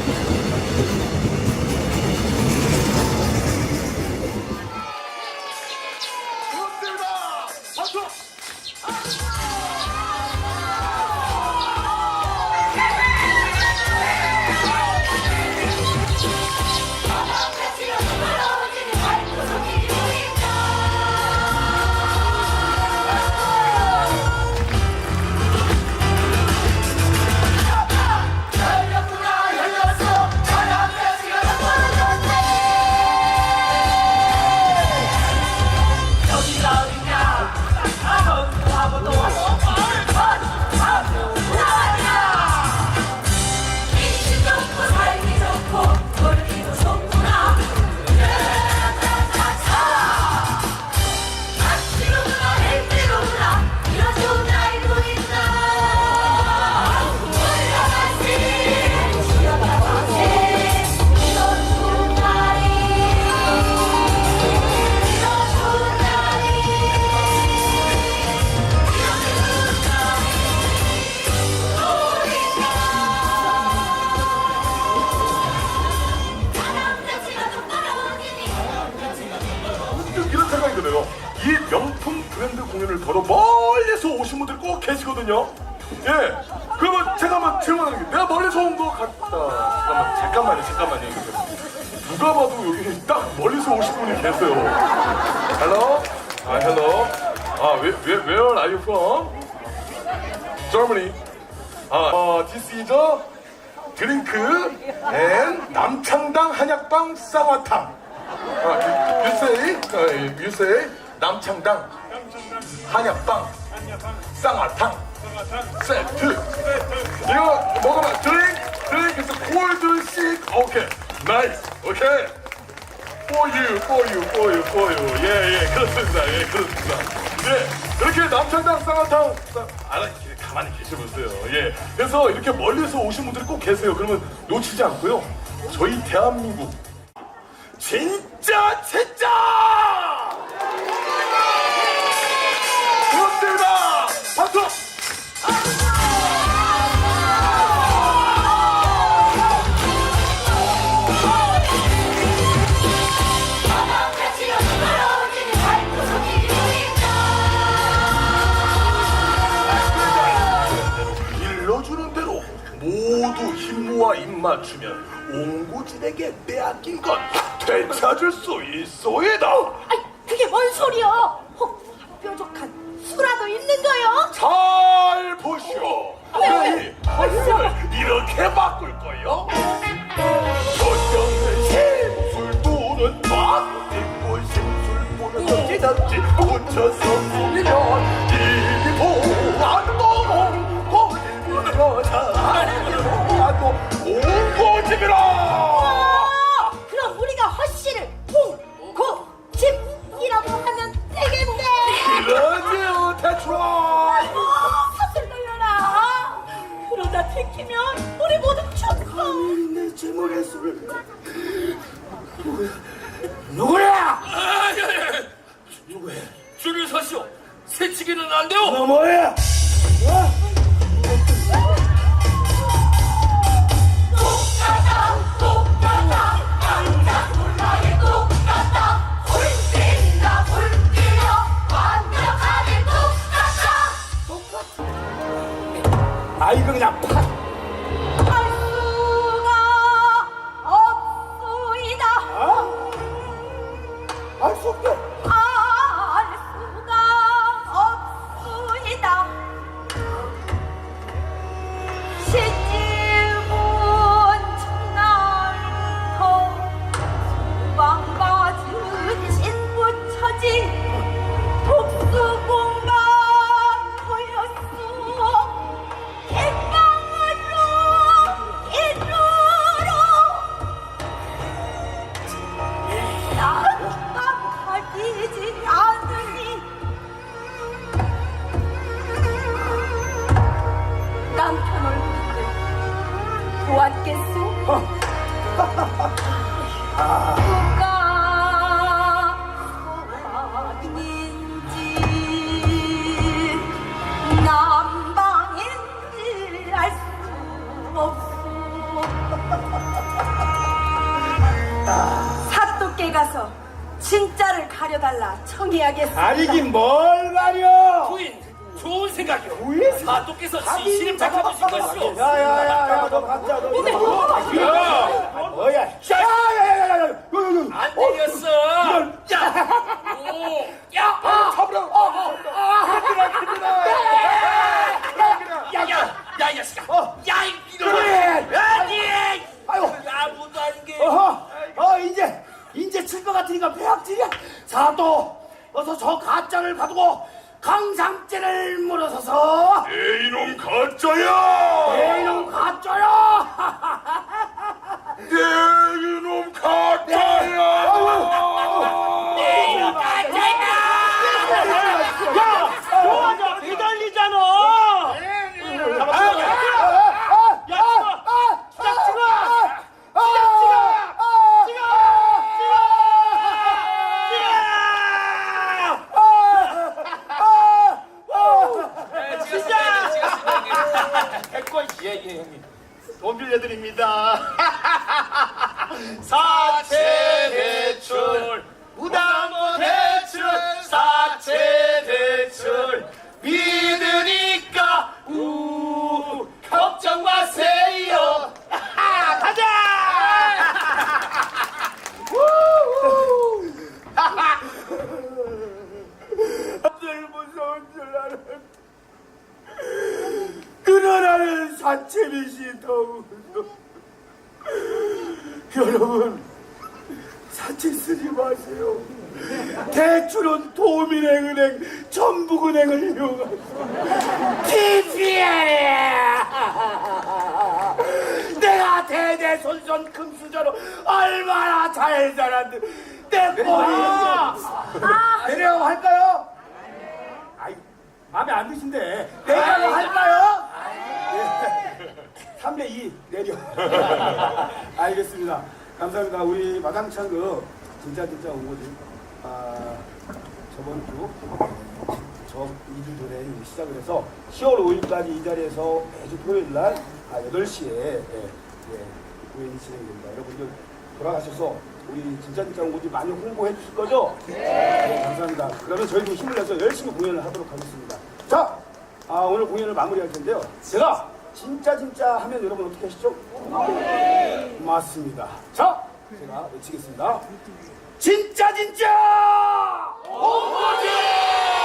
ハハハハ! 드네요. 이 명품 브랜드 공연을 보러 멀리서 오신 분들 꼭 계시거든요. 예. 그러면 제가 한번 질문하는 게 내가 멀리서 온 것 같다. 잠깐만, 잠깐만요, 잠깐만요. 누가 봐도 여기 딱 멀리서 오신 분이 계세요. Hello? 아, hello. 아, where, where are you from? Germany. 아, 어, this is a 드링크 앤 남창당 한약방 쌍화탕. 아, 유세이, 어, 유세이, 남창당, 한약빵, 쌍화탕, 세트. 이거 먹으면 드링크, 드링크 cold sick. 오케이, 나이스, 오케이. For you, for you, for you, for you. 예, 예, 그렇습니다. 예, 그렇습니다. 예, 이렇게 남창당 쌍화탕, 쌍, 알아, 가만히 계셔보세요. 예, 그래서 이렇게 멀리서 오신 분들이 꼭 계세요. 그러면 놓치지 않고요. 저희 대한민국 진짜 진짜! 그렇습니다! 박수! 일러주는 대로 모두 힘 모아 입 맞추면 옹고진에게 빼앗긴 것 되찾을 수 있소이다 아이, 그게 뭔 소리야? 혹 뾰족한 수라도 있는 거요? 이거 그냥 팍 받겠소? 어. 누가 호박인지 남방인지 알 수 없소. 사또께 가서 진짜를 가려달라 청해야겠습니다. 아니긴 뭘 말이오 부인. 좋은 생각이요. 사또께서 가긴 진실을 밝혀주신 것이오. 야야야야 너 가짜 너 야, 뭐야 야야야야야 안 되겠어. 야, 오, 야, 야, 야, 야, 이 자식아. 야, 이 이놈아. 그래. 아니, 아유 야, 아무도 아닌 게. 어허 어 이제 이제 칠 것 같으니까 배악질이야 사또 어서 저 가짜를 가두고 강상제를 물어서서 이놈 가짜야! 이놈 가짜야 내 이놈 가짜야! 이놈 가짜야! 야 도와줘 비달리잖아 진짜, 진짜. 백권 예, 예, 형님. 돈 빌려드립니다. 사채 대출, 무담보 대출, 사채 대출, 믿으니까, 우, 걱정 마세요. 가자! 늘 무서운 줄 알았는데. 그러나는 사채빚이 더욱 여러분 사채 쓰지 마세요. 대출은 도민행은행 전북은행을 이용하세요. PPL 내가 대대손손 금수저로 얼마나 잘 살았는데 내 꼬리 내려고 할까요? 마음에 안 드신데 내가 할까요? 예. 3대 2 내려. 알겠습니다. 감사합니다. 우리 마당창 그 진짜 진짜 온 거지. 아 저번 주 저 2주 전에 시작을 해서 10월 5일까지 이 자리에서 매주 토요일 날 아, 8시에 예, 예, 공연이 진행됩니다. 여러분들 돌아가셔서 우리 진짜진짜 오지 많이 홍보해 주실 거죠? 네. 네, 감사합니다. 그러면 저희도 그 힘을 내서 열심히 공연을 하도록 하겠습니다. 자, 아, 오늘 공연을 마무리할 텐데요. 제가 진짜 진짜 하면 여러분 어떻게 하시죠? 네. 맞습니다. 자, 제가 외치겠습니다. 진짜 진짜! 홍보제!